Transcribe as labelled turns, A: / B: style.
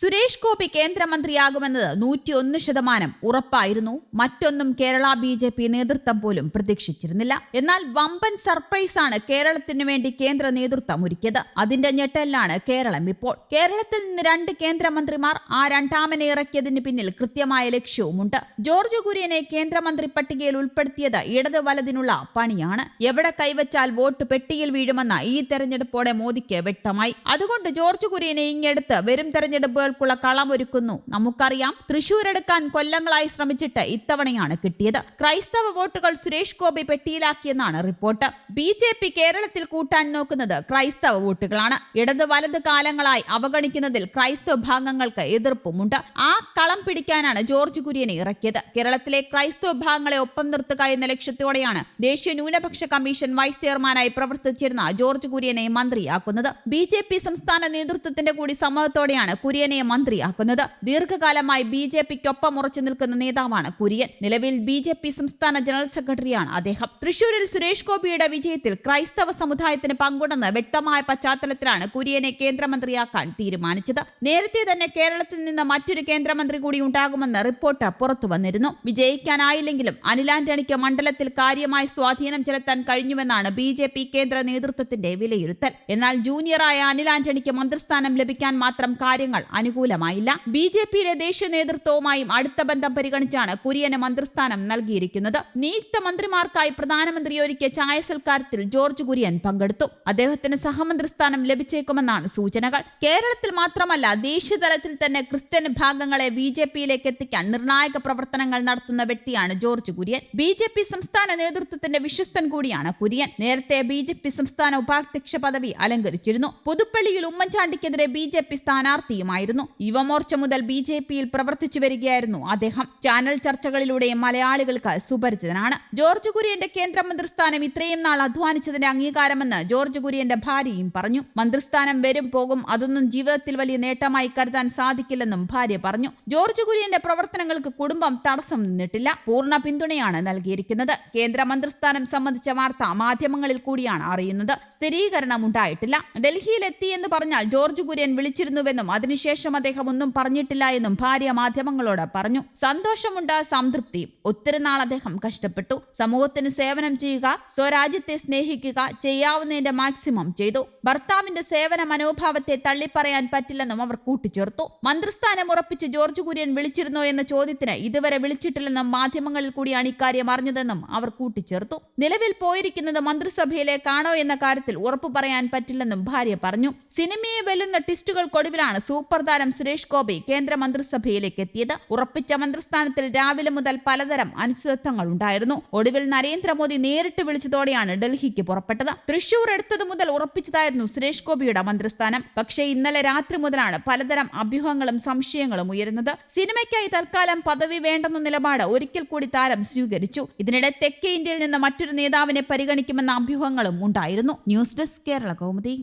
A: സുരേഷ് ഗോപി കേന്ദ്രമന്ത്രിയാകുമെന്നത് നൂറ്റിയൊന്ന് ശതമാനം ഉറപ്പായിരുന്നു. മറ്റൊന്നും കേരള ബി ജെ പി നേതൃത്വം പോലും പ്രതീക്ഷിച്ചിരുന്നില്ല. എന്നാൽ വമ്പൻ സർപ്രൈസാണ് കേരളത്തിനു വേണ്ടി കേന്ദ്ര നേതൃത്വം ഒരുക്കിയത്. അതിന്റെ ഞെട്ടലിലാണ് കേരളം ഇപ്പോൾ. കേരളത്തിൽ നിന്ന് രണ്ട് കേന്ദ്രമന്ത്രിമാർ ആ രണ്ടാമനെ ഇറക്കിയതിന് പിന്നിൽ കൃത്യമായ ലക്ഷ്യവുമുണ്ട്. ജോർജ് കുര്യനെ കേന്ദ്രമന്ത്രി പട്ടികയിൽ ഉൾപ്പെടുത്തിയത് ഇടത് വലതിനുള്ള പണിയാണ്. എവിടെ കൈവച്ചാൽ വോട്ട് പെട്ടിയിൽ വീഴുമെന്ന ഈ തെരഞ്ഞെടുപ്പോടെ മോദിക്ക് വ്യക്തമായി. അതുകൊണ്ട് ജോർജ് കുര്യനെ ഇങ്ങെടുത്ത് വരും തെരഞ്ഞെടുപ്പുകൾക്കുള്ള കളമൊരുക്കുന്നു. നമുക്കറിയാം തൃശൂർ എടുക്കാൻ കൊല്ലങ്ങളായി ശ്രമിച്ചിട്ട് ഇത്തവണയാണ് കിട്ടിയത്. ക്രൈസ്തവ വോട്ടുകൾ സുരേഷ് ഗോപി പെട്ടിയിലാക്കിയെന്നാണ് റിപ്പോർട്ട്. ബി ജെ പി കേരളത്തിൽ കൂട്ടാൻ നോക്കുന്നത് ക്രൈസ്തവ വോട്ടുകളാണ്. ഇടത് വലത് കാലങ്ങളായി അവഗണിക്കുന്നതിൽ ക്രൈസ്തവ ഭാഗങ്ങൾക്ക് എതിർപ്പുമുണ്ട്. ആ കളം പിടിക്കാനാണ് ജോർജ് കുര്യനെ ഇറക്കിയത്. കേരളത്തിലെ ക്രൈസ്തവ ഭാഗങ്ങളെ ഒപ്പം നിർത്തുക എന്ന ലക്ഷ്യത്തോടെയാണ് ദേശീയ ന്യൂനപക്ഷ കമ്മീഷൻ വൈസ് ചെയർമാനായി പ്രവർത്തിച്ചിരുന്ന ജോർജ് കുര്യനെ മന്ത്രിയാക്കുന്നത്. ബി ജെ പി സംസ്ഥാന നേതൃത്വത്തിന്റെ കൂടി സമ്മതത്തോടെയാണ് കുര്യനെ മന്ത്രിയാക്കുന്നത് ദീർഘകാലമായി ബി ജെ പിക്കൊപ്പം ഉറച്ചു നിൽക്കുന്ന നേതാവാണ് കുര്യൻ. നിലവിൽ ബി ജെ പി സംസ്ഥാന ജനറൽ സെക്രട്ടറിയാണ് അദ്ദേഹം. തൃശൂരിൽ സുരേഷ് ഗോപിയുടെ വിജയത്തിൽ ക്രൈസ്തവ സമുദായത്തിന് പങ്കുണ്ടെന്ന് വ്യക്തമായ പശ്ചാത്തലത്തിലാണ് കുര്യനെ കേന്ദ്രമന്ത്രിയാക്കാൻ തീരുമാനിച്ചത്. നേരത്തെ തന്നെ കേരളത്തിൽ നിന്ന് മറ്റൊരു കേന്ദ്രമന്ത്രി കൂടി ഉണ്ടാകുമെന്ന് റിപ്പോർട്ട് പുറത്തു വന്നിരുന്നു. വിജയിക്കാനായില്ലെങ്കിലും അനിലാന്റണിക്ക് മണ്ഡലത്തിൽ കാര്യമായ സ്വാധീനം ചെലുത്താൻ കഴിഞ്ഞുവെന്നാണ് ബി ജെ പി കേന്ദ്ര നേതൃത്വത്തിന്റെ വിലയിരുത്തൽ. എന്നാൽ ജൂനിയറായ അനിൽ ആന്റണിക്ക് മന്ത്രിസ്ഥാനം ലഭിക്കാൻ മാത്രം കാര്യങ്ങൾ അനുകൂലമായില്ല. ബി ജെ പിയിലെ ദേശീയ നേതൃത്വവുമായും അടുത്ത ബന്ധം പരിഗണിച്ചാണ് കുര്യന് മന്ത്രിസ്ഥാനം നൽകിയിരിക്കുന്നത്. നിയുക്ത മന്ത്രിമാർക്കായി പ്രധാനമന്ത്രി ഒരുക്കിയ ചായ സൽക്കാരത്തിൽ ജോർജ് കുര്യൻ പങ്കെടുത്തു. അദ്ദേഹത്തിന് സഹമന്ത്രിസ്ഥാനം ലഭിച്ചേക്കുമെന്നാണ് സൂചനകൾ. കേരളത്തിൽ മാത്രമല്ല ദേശീയ തലത്തിൽ തന്നെ ക്രിസ്ത്യൻ വിഭാഗങ്ങളെ ബി ജെ പിയിലേക്ക് എത്തിക്കാൻ നിർണായക പ്രവർത്തനങ്ങൾ നടത്തുന്ന വ്യക്തിയാണ് George Kurian. B J P സംസ്ഥാന നേതൃത്വത്തിന്റെ വിശ്വസ്തൻ കൂടിയാണ് കുര്യൻ. നേരത്തെ ബി ജെ പി സംസ്ഥാന ഉപാധ്യക്ഷ പദവി അലങ്കരിച്ചിരുന്നു. പുതുപ്പള്ളിയിൽ ഉമ്മൻചാണ്ടിക്കെതിരെ ബി ജെ പി സ്ഥാനാർത്ഥിയുമായിരുന്നു. യുവമോർച്ച മുതൽ ബി ജെ പിയിൽ പ്രവർത്തിച്ചു വരികയായിരുന്നു അദ്ദേഹം. ചാനൽ ചർച്ചകളിലൂടെ മലയാളികൾക്ക് സുപരിചിതനാണ്. ജോർജ് കുര്യന്റെ കേന്ദ്രമന്ത്രിസ്ഥാനം ഇത്രയും നാൾ അധ്വാനിച്ചതിന്റെ അംഗീകാരമെന്ന് ജോർജ് കുര്യന്റെ ഭാര്യയും പറഞ്ഞു. മന്ത്രിസ്ഥാനം വരും പോകും അതൊന്നും ജീവിതത്തിൽ വലിയ നേട്ടമായി കരുതാൻ സാധിക്കില്ലെന്നും ഭാര്യ പറഞ്ഞു. ജോർജ് കുര്യന്റെ പ്രവർത്തനങ്ങൾക്ക് കുടുംബം തടസ്സം നിന്നിട്ടില്ല. പൂർണ പിന്തുണയാണ് നൽകിയിരിക്കുന്നത്. കേന്ദ്രമന്ത്രിസ്ഥാനം സംബന്ധിച്ച വാർത്ത മാധ്യമങ്ങളിൽ കൂടിയാണ് അറിയുന്നത്. സ്ഥിരീകരണം ഉണ്ടായിട്ടില്ല ഡൽഹിയിൽ എത്തി എന്ന് പറഞ്ഞാൽ ജോർജ് കുര്യൻ വിളിച്ചിരുന്നുവെന്നും അതിനുശേഷം അദ്ദേഹം ഒന്നും പറഞ്ഞിട്ടില്ല എന്നും ഭാര്യ മാധ്യമങ്ങളോട് പറഞ്ഞു. സന്തോഷമുണ്ട് സംതൃപ്തിയും ഒത്തിരി നാൾ അദ്ദേഹം കഷ്ടപ്പെട്ടു. സമൂഹത്തിന് സേവനം ചെയ്യുക സ്വരാജ്യത്തെ സ്നേഹിക്കുക ചെയ്യാവുന്നതിന്റെ മാക്സിമം ചെയ്തു. ഭർത്താവിന്റെ സേവന മനോഭാവത്തെ തള്ളിപ്പറയാൻ പറ്റില്ലെന്നും അവർ കൂട്ടിച്ചേർത്തു. മന്ത്രിസ്ഥാനം ഉറപ്പിച്ച് ജോർജ് കുര്യൻ വിളിച്ചിരുന്നോ എന്ന ചോദ്യത്തിന് ഇതുവരെ വിളിച്ചിട്ടില്ലെന്നും മാധ്യമങ്ങളിൽ കൂടിയാണ് ഇക്കാര്യം അറിഞ്ഞതെന്നും അവർ കൂട്ടിച്ചേർത്തു. നിലവിൽ പോയിരിക്കുന്നത് മന്ത്രിസഭയിലേക്കാണോ എന്ന കാര്യത്തിൽ ഉറപ്പു പറയാൻ പറ്റില്ലെന്നും ഭാര്യ പറഞ്ഞു. സിനിമയെ വെല്ലുന്ന ടിസ്റ്റുകൾക്കൊടുവിലാണ് സൂപ്പർ താരം സുരേഷ് ഗോപി കേന്ദ്ര മന്ത്രിസഭയിലേക്ക് എത്തിയത്. ഉറപ്പിച്ച മന്ത്രിസ്ഥാനത്തിൽ രാവിലെ മുതൽ പലതരം അനിശ്ചിതത്വങ്ങൾ ഉണ്ടായിരുന്നു. ഒടുവിൽ നരേന്ദ്രമോദി നേരിട്ട് വിളിച്ചതോടെയാണ് ഡൽഹിക്ക് പുറപ്പെട്ടത്. തൃശൂർ എടുത്തത് മുതൽ ഉറപ്പിച്ചതായിരുന്നു സുരേഷ് ഗോപിയുടെ മന്ത്രിസ്ഥാനം. പക്ഷേ ഇന്നലെ രാത്രി മുതലാണ് പലതരം അഭ്യൂഹങ്ങളും സംശയങ്ങളും ഉയരുന്നത്. സിനിമയ്ക്കായി തൽക്കാലം പദവി വേണ്ടെന്ന നിലപാട് ഒരിക്കൽ കൂടി താരം സ്വീകരിച്ചു. ഇതിനിടെ തെക്കേ ഇന്ത്യയിൽ നിന്ന് മറ്റൊരു നേതാവിനെ പരിഗണിക്കുമെന്ന അഭ്യൂഹങ്ങളും ഉണ്ടായിരുന്നു. News desk Kerala Kaumudi.